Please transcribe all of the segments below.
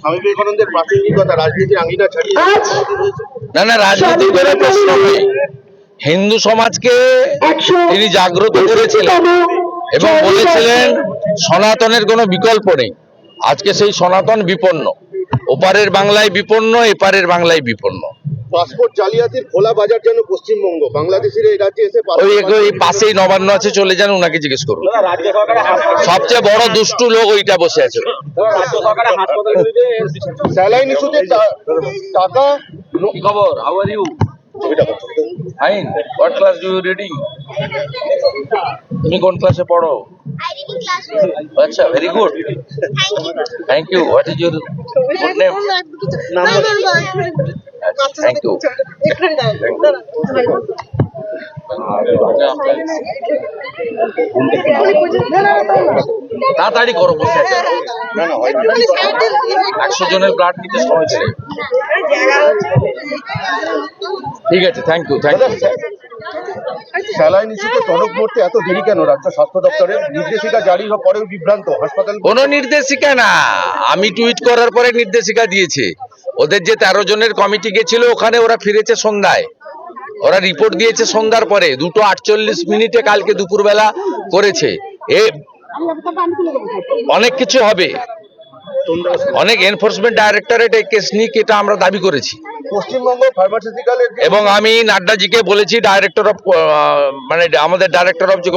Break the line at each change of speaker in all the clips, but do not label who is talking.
স্বামী বিবেকানন্দের প্রাসঙ্গিকতা আঙ্গিনা ছাড়িয়ে
না না রাজনীতি করে প্রশ্ন নেই হিন্দু সমাজকে তিনি জাগ্রত করেছিলেন এবং বলেছিলেন সনাতনের কোনো বিকল্প নেই। আজকে সেই সনাতন বিপন্ন। ওপারের বাংলায় বিপন্ন এপারের বাংলায় বিপন্ন।
পাসপোর্ট জালিয়াতির খোলা বাজার যেন পশ্চিমবঙ্গ বাংলাদেশের এই রাজ্যে এসে
ওই ওই পাশেই নবান্ন আছে চলে যান ওনাকে জিজ্ঞেস করুন। সবচেয়ে বড় দুষ্টু লোক ওইটা বসে আছে।
স্যালাইন ইস্যুতে টাকা
কি খবর? How
are you
fine what class do you reading তুমি কোন ক্লাসে পড়ো. আচ্ছা very good
thank you
what is your thank you তাড়াতাড়ি করো বসে
না না হয়নি
একশো জনের ব্লাড নিতে সময় ছিল ঠিক আছে thank you thank you
saline ইস্যুতে তলব করতে এত দেরি কেন? রাজ্য স্বাস্থ্য দপ্তরের নির্দেশিকা জারি হওয়ার পরেও বিভ্রান্ত। হাসপাতাল
কোনো নির্দেশিকা না। আমি টুইট করার পরে নির্দেশিকা দিয়েছে। ওদের যে তেরো জনের কমিটি গেছিল, ওখানে ওরা ফিরেছে সন্ধ্যায়। ওরা রিপোর্ট দিয়েছে সন্ধ্যার পরে। দুটো আটচল্লিশ মিনিটে কালকে দুপুরবেলা করেছে। এ অনেক কিছু হবে। অনেক এনফোর্সমেন্ট ডাইরেক্টরেট এই কেস নিক এটা আমরা দাবি করেছি।
পশ্চিমবঙ্গ ফার্মাসিউটিক্যালের যে-
এবং আমি নাড্ডাজিকে বলেছি ডাইরেক্টর অফ মানে আমাদের ডাইরেক্টর অফ যে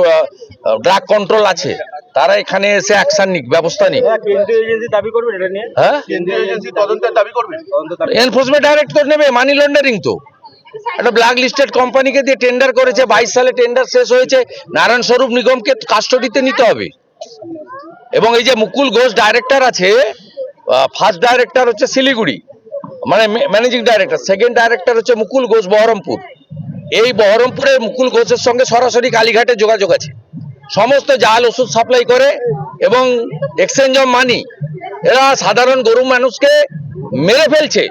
ড্রাগ কন্ট্রোল আছে তারা এখানে এসে অ্যাকশন নিক ব্যবস্থা নিক। হ্যাঁ এনফোর্সমেন্ট ডাইরেক্টর নেবে মানি লন্ডারিং তো। একটা ব্ল্যাক লিস্টেড কোম্পানিকে দিয়ে টেন্ডার করেছে বাইশ সালে টেন্ডার শেষ হয়েছে নারায়ণ স্বরূপ নিগমকে কাস্টডিতে নিতে হবে। এবং এই যে মুকুল ঘোষ ডাইরেক্টর আছে ফার্স্ট ডাইরেক্টর হচ্ছে শিলিগুড়ি। মানে ম্যানেজিং ডাইরেক্টর সেকেন্ড ডাইরেক্টর হচ্ছে মুকুল ঘোষ বহরমপুর। এই বহরমপুরের মুকুল ঘোষের সঙ্গে সরাসরি কালীঘাটে যোগাযোগ আছে। সমস্ত জাল, ওষুধ সাপ্লাই করে এবং এক্সচেঞ্জ অফ মানি এরা সাধারণ গরু মানুষকে মেরে ফেলছে।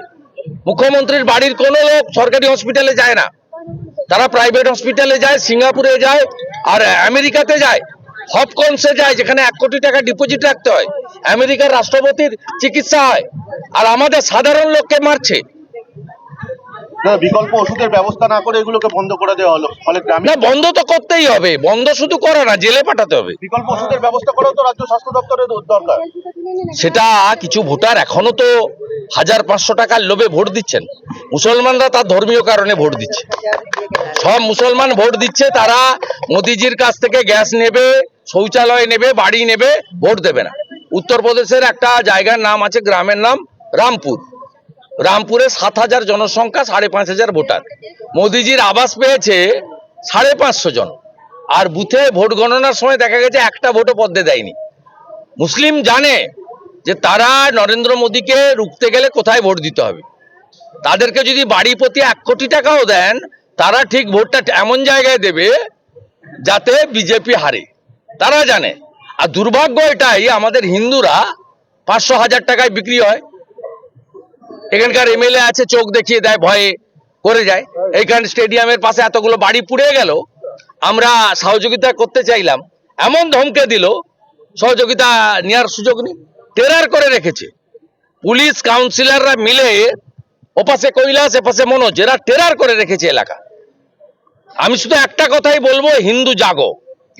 মুখ্যমন্ত্রীর বাড়ির কোনো লোক সরকারি হসপিটালে যায় না। তারা প্রাইভেট হসপিটালে যায়, সিঙ্গাপুরে যায় আর আমেরিকাতে যায়। হপকনসে যায়, যেখানে এক কোটি টাকা ডিপোজিট রাখতে হয়। আমেরিকার রাষ্ট্রপতির চিকিৎসা হয় আর আমাদের সাধারণ লোককে মারছে।
না বিকল্প ওষুধের ব্যবস্থা না করে এগুলোকে বন্ধ করে দেওয়া হলো ফলে গ্রামে
না বন্ধ তো করতেই হবে বন্ধ শুধু করা না জেলে পাঠাতে হবে।
বিকল্প ওষুধের ব্যবস্থা করাও তো রাজ্য স্বাস্থ্য দপ্তরের দরকার।
সেটা কিছু ভোটার এখনও তো হাজার পাঁচশো টাকার লোভে ভোট দিচ্ছেন। মুসলমানরা তার ধর্মীয় কারণে ভোট দিচ্ছে। সব মুসলমান ভোট দিচ্ছে তারা মোদিজির কাছ থেকে গ্যাস নেবে শৌচালয় নেবে বাড়ি নেবে ভোট দেবে না। উত্তরপ্রদেশের একটা জায়গার নাম আছে, গ্রামের নাম রামপুর। রামপুরে সাত হাজার জনসংখ্যা, সাড়ে পাঁচ হাজার ভোটার। মোদিজির আবাস পেয়েছে সাড়ে পাঁচশো জন। আর বুথে ভোট গণনার সময় দেখা গেছে একটা ভোটও পদ্মে দেয়নি। মুসলিম জানে যে তারা নরেন্দ্র মোদীকে রুখতে গেলে কোথায় ভোট দিতে হবে। তাদেরকে যদি বাড়ি প্রতি এক কোটি টাকাও দেন, তারা ঠিক ভোটটা এমন জায়গায় দেবে যাতে বিজেপি হারে। তারা জানে। আর দুর্ভাগ্য এটাই, আমাদের হিন্দুরা পাঁচশো হাজার টাকায় বিক্রি হয়। এখানকার এমএলএ আছে, চোখ দেখিয়ে দেয়, ভয়ে করে যায়। এইখানে স্টেডিয়ামের পাশে এতগুলো বাড়ি পুড়ে গেল। আমরা সহযোগিতা করতে চাইলাম। এমন ধমকে দিল, সহযোগিতা নেওয়ার সুযোগ নেই টেরার করে রেখেছে। পুলিশ কাউন্সিলররা মিলে ওপাশে কৈলাস, এপাশে মনোজ, এরা টেরার করে রেখেছে এলাকা। আমি শুধু একটা কথাই বলব, হিন্দু জাগো।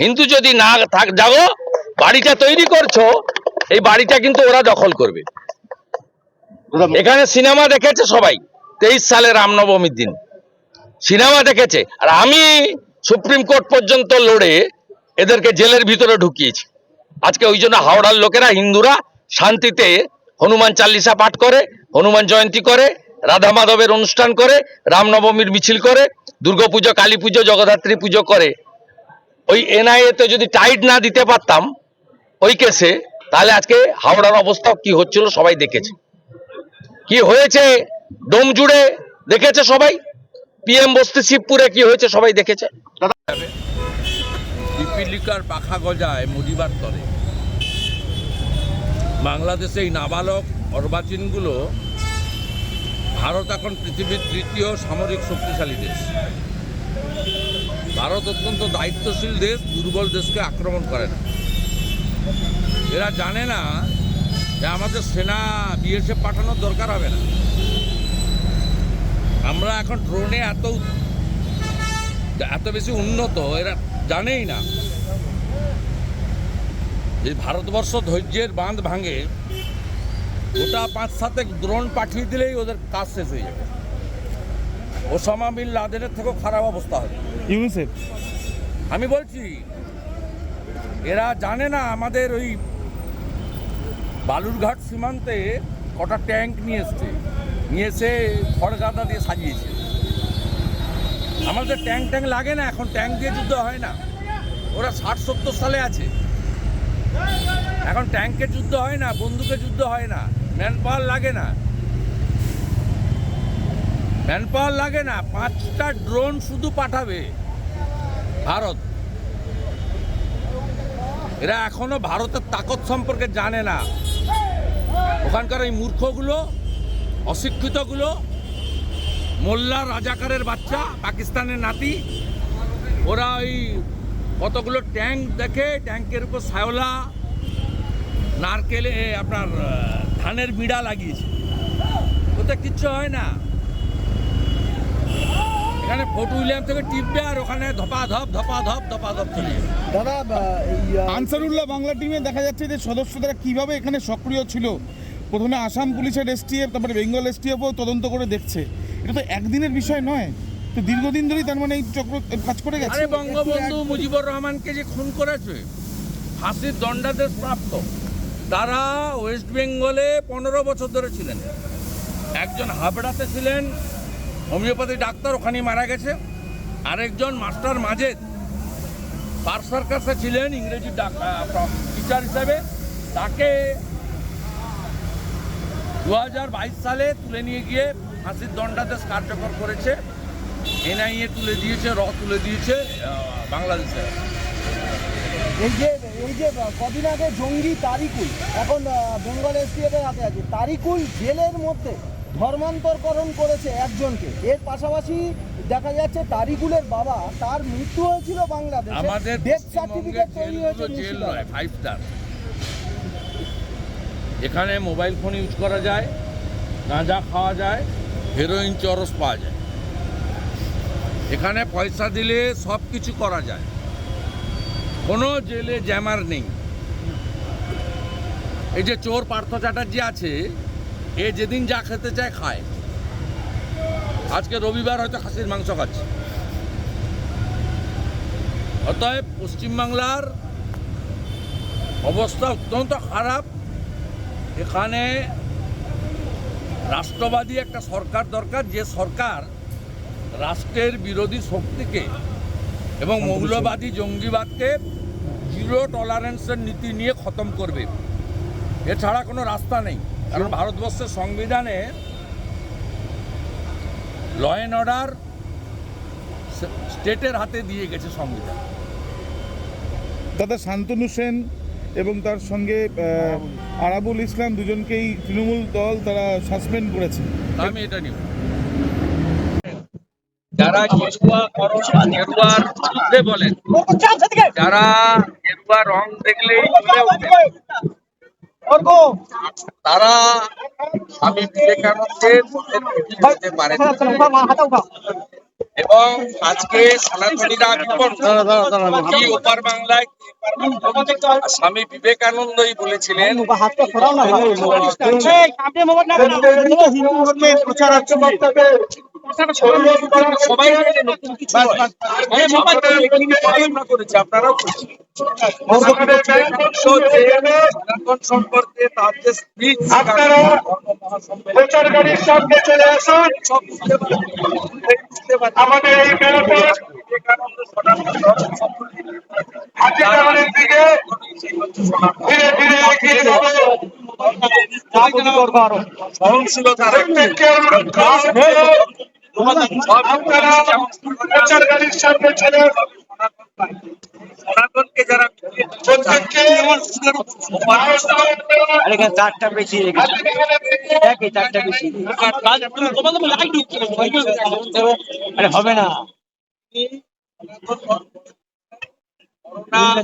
হিন্দু যদি না থাক, জাগো বাড়িটা তৈরি করছ এই বাড়িটা কিন্তু ওরা দখল করবে। এখানে সিনেমা দেখেছে সবাই তেইশ সালে রামনবমীর দিন। সিনেমা দেখেছে আর আমি সুপ্রিম কোর্ট পর্যন্ত লড়ে এদেরকে জেলের ভিতরে ঢুকিয়েছি। আজকে ওই জন্য হাওড়ার লোকেরা হিন্দুরা শান্তিতে হনুমান চাল্লিশা পাঠ করে হনুমান জয়ন্তী করে রাধা মাধবের অনুষ্ঠান করে রামনবমীর মিছিল করে দুর্গাপুজো কালী পুজো জগদ্ধাত্রী পুজো করে। ওই এনআইএ তে যদি টাইট না দিতে পারতাম ওই কেসে তাহলে আজকে হাওড়ার অবস্থা কি হচ্ছিল সবাই দেখেছে। কি হয়েছে? ডোম জুড়ে দেখেছে সবাই? পিএম বস্তি শিবপুরে কি হয়েছে সবাই দেখেছে? পিপিলিকার পাখা গজায় মুদিবার তরে। বাংলাদেশে এই নাবালক অর্বাচীনগুলো ভারত এখন পৃথিবীর তৃতীয় সামরিক শক্তিশালী দেশ। ভারত অত্যন্ত দায়িত্বশীল দেশ, দুর্বল দেশকে আক্রমণ করে না। এরা জানে না যে আমাদের সেনা বিএসএফ পাঠানোর দরকার হবে না। আমরা এখন ড্রোনে এত এত বেশি উন্নত এরা জানেই না। এই ভারতবর্ষ ধৈর্যের বাঁধ ভাঙে গোটা পাঁচ সাতে ড্রোন পাঠিয়ে দিলেই ওদের কাজ শেষ হয়ে যাবে। ওসামা বিন লাদেনের থেকেও খারাপ অবস্থা হবে
ইউনিসেফ?
আমি বলছি এরা জানে না আমাদের ওই বালুরঘাট সীমান্তে কটা ট্যাঙ্ক নিয়ে এসছে। নিয়ে এসে খড়গাদা দিয়ে সাজিয়েছে। আমাদের ট্যাঙ্ক ট্যাঙ্ক লাগে না, এখন ট্যাঙ্ক দিয়ে যুদ্ধ হয় না। ওরা ষাট সত্তর সালে আছে। এখন ট্যাঙ্কের যুদ্ধ হয় না বন্দুকের যুদ্ধ হয় না ম্যান পাওয়ার লাগে না। ম্যান পাওয়ার লাগে না, পাঁচটা ড্রোন শুধু পাঠাবে ভারত। এরা এখনও ভারতের তাকত সম্পর্কে জানে না। ওখানকার এই মূর্খগুলো, অশিক্ষিতগুলো, মোল্লা রাজাকারের বাচ্চা, পাকিস্তানের নাতি, ওরা ওই কতগুলো ট্যাঙ্ক দেখে, ট্যাঙ্কের উপর সায়লা নারকেলে আপনার ধানের বিড়া লাগিয়েছে। ওতে কিচ্ছু হয় না। এখানে ফোর্ট উইলিয়াম থেকে টিপবে আর ওখানে ধপা ধপ ধপা ধপ ধপা ধপ চলে
দাদা
আনসারুল্লাহ বাংলা টিমে দেখা যাচ্ছে যে সদস্যরা কীভাবে এখানে সক্রিয় ছিল। প্রথমে আসাম পুলিশের এসটিএফ তারপরে বেঙ্গল এসটিএফও তদন্ত করে দেখছে। এটা তো একদিনের বিষয় নয়। তো দীর্ঘদিন ধরেই তার মানে এই চক্র কাজ করে গেছে।
আরে বঙ্গবন্ধু মুজিবুর রহমানকে যে খুন করেছে ফাঁসির দণ্ডাদেশ প্রাপ্ত। তারা ওয়েস্ট বেঙ্গলে পনেরো বছর ধরে ছিলেন। একজন হাবড়াতে ছিলেন হোমিওপ্যাথি ডাক্তার ওখানেই মারা গেছে। আরেকজন মাস্টার মাজেদ পার সার্কাসে ছিলেন ইংরেজি টিচার হিসাবে। তাকে দু হাজার বাইশ সালে তুলে নিয়ে গিয়ে ফাঁসির দণ্ডাদেশ কার্যকর করেছে। এনআইএ তুলে দিয়েছে, র তুলে দিয়েছে বাংলাদেশে।
এই যে এই যে, কদিন আগে জঙ্গি তারিকুল, এখন বেঙ্গল এসটিএফ এর হাতে আছে, তারিকুল জেলের মধ্যে ধর্মান্তরকরণ করেছে একজনকে। এর পাশাপাশি দেখা যাচ্ছে তারিকুলের বাবা তার মৃত্যু হয়েছিল বাংলাদেশে।
আমাদের
ডেথ সার্টিফিকেট তৈরি হয়েছে
জেল নয় ফাইভ স্টার এখানে মোবাইল ফোন ইউজ করা যায় গাঁজা খাওয়া যায় হেরোইন চরস পাওয়া যায়। এখানে পয়সা দিলে সব কিছু করা যায়। কোনো জেলে জ্যামার নেই। এই যে চোর পার্থ চ্যাটার্জি আছে এ যেদিন যা খেতে চায় খায়। আজকে রবিবার হয়তো খাসির মাংস খাচ্ছে। অতএব পশ্চিমবাংলার অবস্থা অত্যন্ত খারাপ। এখানে রাষ্ট্রবাদী একটা সরকার দরকার যে সরকার রাষ্ট্রের বিরোধী শক্তিকে এবং মৌলবাদী জঙ্গিবাদকে জিরো টলারেন্সের নীতি নিয়ে খতম করবে। এছাড়া কোনো রাস্তা নেই। কারণ ভারতবর্ষের সংবিধানে ল অ্যান্ড অর্ডার স্টেটের হাতে দিয়ে গেছে সংবিধান।
দাদা শান্তনু সেন এবং তার সঙ্গে আহ, আরাবুল ইসলাম দুজনকেই তৃণমূল দল তারা সাসপেন্ড করেছে।
আমি এটা নিব। যারা গেরুয়া গেরুয়ার বিরুদ্ধে বলেন। যারা গেরুয়া রং দেখলেই ওঠে, তারা স্বামী বিবেকানন্দের পারে এবং আজকে সনাতনীরা কি ওপার বাংলায় বাংলায়। আর স্বামী বিবেকানন্দই বলেছিলেন। এই ব্যাপারটা এখানে পড়াশোনা করেছে, আপনারাও সম্পর্কে তার যে স্পিচ
প্রচার গাড়ির সামনে চলে আসুন আমাদের এই ব্যাপার হাতে দিকে ধীরে ধীরে এগিয়ে যাব
সহনশীলতার
প্রত্যেককে অনুরোধ করব, আপনারা প্রচার গাড়ির সামনে চলে
সনাতনকে যারা
প্রত্যেককে
চারটা বেশি একই চারটা বেশি আরে হবে না।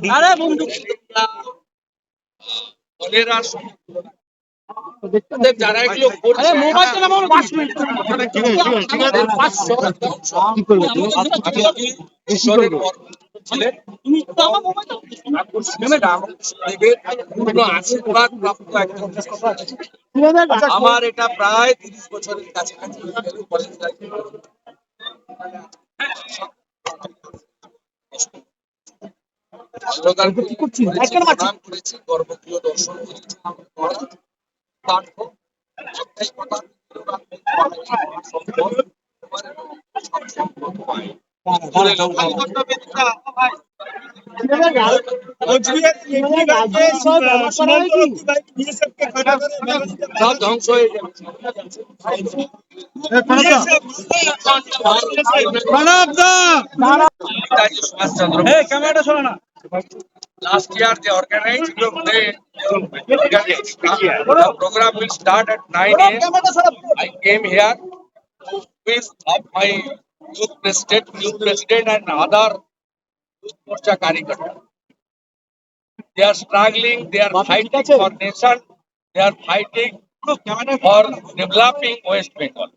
আরে বন্ধু যারা এগুলো করছে আমার এটা প্রায় তিরিশ বছরের কাছাকাছি স্লোগান করেছি, দর্শন ধ্বংস হয়ে যাবে Netaji Subhash Chandra last year they organized the, they, the program will start at 9 a.m. I came here of my youth president, youth president and other youth morcha Karikata. They are struggling, they are fighting for nation, they are fighting for developing West Bengal.